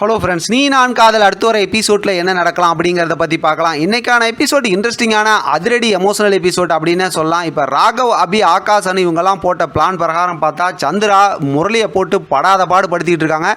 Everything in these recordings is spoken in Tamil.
ஹலோ ஃப்ரெண்ட்ஸ் நீ நான் காதல் அடுத்த ஒரு எபிசோடில் என்ன நடக்கலாம் அப்படிங்கிறத பற்றி பார்க்கலாம். இன்னைக்கான எபிசோட் இன்ட்ரெஸ்டிங்கான அதிரடி எமோஷனல் எபிசோட் அப்படின்னு சொல்லலாம். இப்போ ராகவ் அபி ஆகாஷ் அனு இவங்கெல்லாம் போட்ட பிளான் பிரகாரம் பார்த்தா சந்திரா முரளியை போட்டு படாத பாடுபடுத்திக்கிட்டு இருக்காங்க.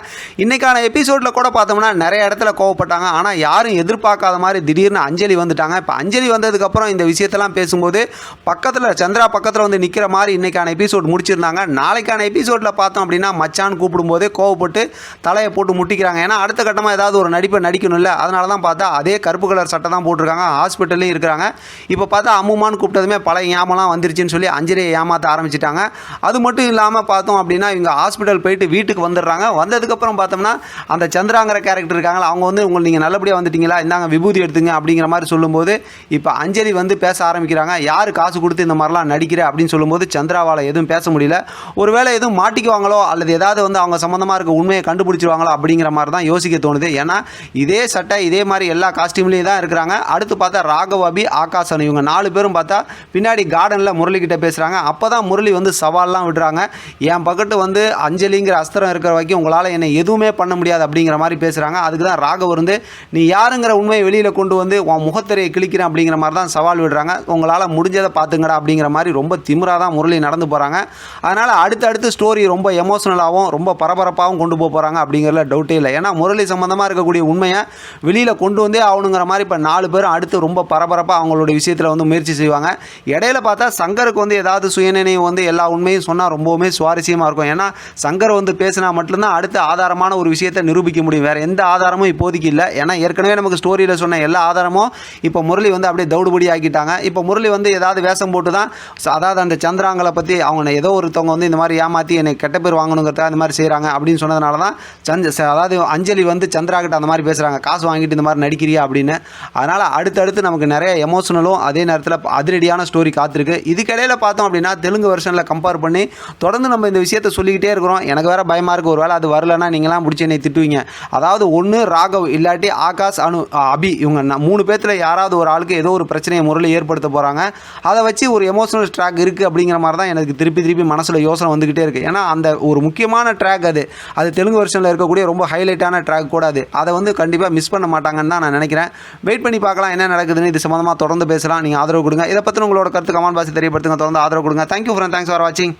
இன்னைக்கான எபிசோடில் கூட பார்த்தோம்னா நிறைய இடத்துல கோவப்பட்டாங்க. ஆனால் யாரும் எதிர்பார்க்காத மாதிரி திடீர்னு அஞ்சலி வந்துட்டாங்க. இப்போ அஞ்சலி வந்ததுக்கப்புறம் இந்த விஷயத்தெல்லாம் பேசும்போது பக்கத்தில் சந்திரா பக்கத்தில் வந்து நிற்கிற மாதிரி இன்னைக்கான எபிசோட் முடிச்சிருந்தாங்க. நாளைக்கான எபிசோடில் பார்த்தோம் அப்படின்னா மச்சான் கூப்பிடும்போது கோவப்பட்டு தலையை போட்டு முட்டிக்கிறாங்க. ஏன்னா அடுத்த கட்டமாக ஏதாவது ஒரு நடிப்பை நடிக்கணும்ல அதனால தான் பார்த்தா அதே கருப்பு கலர் சட்டை தான் போட்டிருக்காங்க. ஹாஸ்பிட்டல்லையும் இருக்கிறாங்க. இப்போ பார்த்தா அம்முமான்னு கூப்பிட்டதுமே பல ஏமாலாம் வந்துருச்சுன்னு சொல்லி அஞ்சலியை ஏமாற்ற ஆரம்பிச்சிட்டாங்க. அது மட்டும் இல்லாமல் பார்த்தோம் அப்படின்னா இவங்க ஹாஸ்பிட்டல் போயிட்டு வீட்டுக்கு வந்துடுறாங்க. வந்ததுக்கப்புறம் பார்த்தோம்னா அந்த சந்திராங்கிற கேரக்டர் இருக்காங்களா அவங்க வந்து உங்களை நீங்கள் நல்லபடியாக வந்துட்டீங்களா? இந்தாங்க விபூதி எடுத்துங்க அப்படிங்கிற மாதிரி சொல்லும்போது இப்போ அஞ்சலி வந்து பேச ஆரம்பிக்கிறாங்க. யார் காசு கொடுத்து இந்த மாதிரிலாம் நடிக்கிற? அப்படின்னு சொல்லும்போது சந்திராவால் எதுவும் பேச முடியல. ஒருவேளை எதுவும் மாட்டிக்குவாங்களோ அல்லது ஏதாவது வந்து அவங்க சம்மந்தமாக இருக்க உண்மையை கண்டுபிடிச்சிருவாங்களோ அப்படிங்கிற மாதிரி தான் யோசிக்க தோணுது. ஏன்னா இதே சட்டை இதே மாதிரி எல்லா காஸ்டியூம்லேயும் தான் இருக்கிறாங்க. அடுத்து பார்த்தா ராகவாபி ஆகாசன் இவங்க நாலு பேரும் பார்த்தா பின்னாடி கார்டனில் முரளிக்கிட்ட பேசுகிறாங்க அப்போ தான் முரளி வந்து சவால்லாம் விடுறாங்க என் பக்கத்து வந்து அஞ்சலிங்கிற அஸ்திரம் இருக்கிற வரைக்கும் உங்களால் என்னை எதுவுமே பண்ண முடியாது அப்படிங்கிற மாதிரி பேசுகிறாங்க அதுக்கு தான் ராகவ் வந்து நீ யாருங்கிற உண்மையை வெளியில் கொண்டு வந்து உன் முகத்திரையை கிழிக்கிறேன் அப்படிங்கிற மாதிரி தான் சவால் விடுறாங்க. உங்களால் முடிஞ்சதை பார்த்துங்கடா அப்படிங்கிற மாதிரி ரொம்ப திமிராக தான் முரளி நடந்து போகிறாங்க அதனால் அடுத்தடுத்து ஸ்டோரி ரொம்ப எமோஷனலாகவும் ரொம்ப பரபரப்பாகவும் கொண்டு போக போகிறாங்க அப்படிங்கிறதுல டவுட்டே இல்லை. ஏன்னா முரளி சம்மந்தமாக இருக்கக்கூடிய உண்மையை வெளியில் கொண்டு வந்தே ஆகணுங்கிற மாதிரி இப்போ நாலு பேரும் அடுத்து ரொம்ப பரபரப்பாக அவங்களோட விஷயத்தில் வந்து முயற்சி செய்வாங்க. இடையில பார்த்தா சங்கருக்கு வந்து ஏதாவது சுயநினைவு வந்து எல்லா உண்மையும் சொன்னால் ரொம்பவுமே சுவாரஸ்யமாக இருக்கும். ஏன்னா சங்கர் வந்து பேசினா மட்டும்தான் அடுத்து ஆதாரமான ஒரு விஷயத்தை நிரூபிக்க முடியும். வேறு எந்த ஆதாரமும் இப்போதைக்கு இல்லை. ஏன்னா ஏற்கனவே நமக்கு ஸ்டோரியில் சொன்ன எல்லா ஆதாரமும் இப்போ முரளி வந்து அப்படியே தௌடுபடி ஆக்கிட்டாங்க இப்போ முரளி வந்து ஏதாவது வேஷம் போட்டு தான் அதாவது அந்த சந்திராங்களை பற்றி அவங்க ஏதோ ஒருத்தவங்க வந்து இந்த மாதிரி ஏமாற்றி என்னை கெட்ட பேர் வாங்கணுங்கிறத அந்த மாதிரி செய்கிறாங்க அப்படின்னு சொன்னதுனால தான் சந்த் ச- அதாவது அஞ்சலி வந்து சந்திரா கிட்ட அந்த மாதிரி பேசுகிறாங்க காசு வாங்கிட்டு இந்த மாதிரி நடிக்கிறியா அப்படின்னு. அதனால் அடுத்தடுத்து நமக்கு நிறைய எமோஷனலும் அதே நேரத்தில் அதிரடியான ஸ்டோரி காத்திருக்கு. இதுக்கிடையில் பார்த்தோம் அப்படின்னா தெலுங்கு வெர்ஷனில் கம்பேர் பண்ணி தொடர்ந்து நம்ம இந்த விஷயத்தை சொல்லிக்கிட்டே இருக்கிறோம். எனக்கு வேறு பயமாக இருக்குது ஒரு வேளை அது வரலன்னா நீங்களாம் பிடிச்சி என்னை திட்டுவீங்க. அதாவது ஒன்று ராகவ் இல்லாட்டி ஆகாஷ் அனு அ, அபி இவங்க மூணு பேர்த்தில் யாராவது ஒரு ஆளுக்கு ஏதோ ஒரு பிரச்சனையை முறையில் ஏற்படுத்த போகிறாங்க அதை வச்சு ஒரு எமோஷனல் ட்ராக் இருக்குது அப்படிங்கிற மாதிரி தான் எனக்கு திருப்பி திருப்பி மனசில் யோசனை வந்துக்கிட்டே இருக்குது ஏன்னா அந்த ஒரு முக்கியமான ட்ராக் அது. அது தெலுங்கு வெர்ஷனில் இருக்கக்கூடிய ரொம்ப ஹைலைட் ஹைலைட்டான ட்ராக் கூட அது அதை வந்து கண்டிப்பாக மிஸ் பண்ண மாட்டாங்கன்னு தான் நான் நினைக்கிறேன். வெயிட் பண்ணி பார்க்கலாம் என்ன நடக்குதுன்னு. இது சம்மந்தமாக தொடர்ந்து பேசலாம். நீங்கள் ஆதரவு கொடுங்க. இதை பற்றி உங்களோட கருத்து கமெண்ட் பாக்ஸ் தெரியப்படுத்துங்க. தொடர்ந்து ஆதரவு கொடுங்க. தேங்க்யூ ஃப்ரெண்ட் தேங்க்ஸ் ஃபார் வாட்சிங்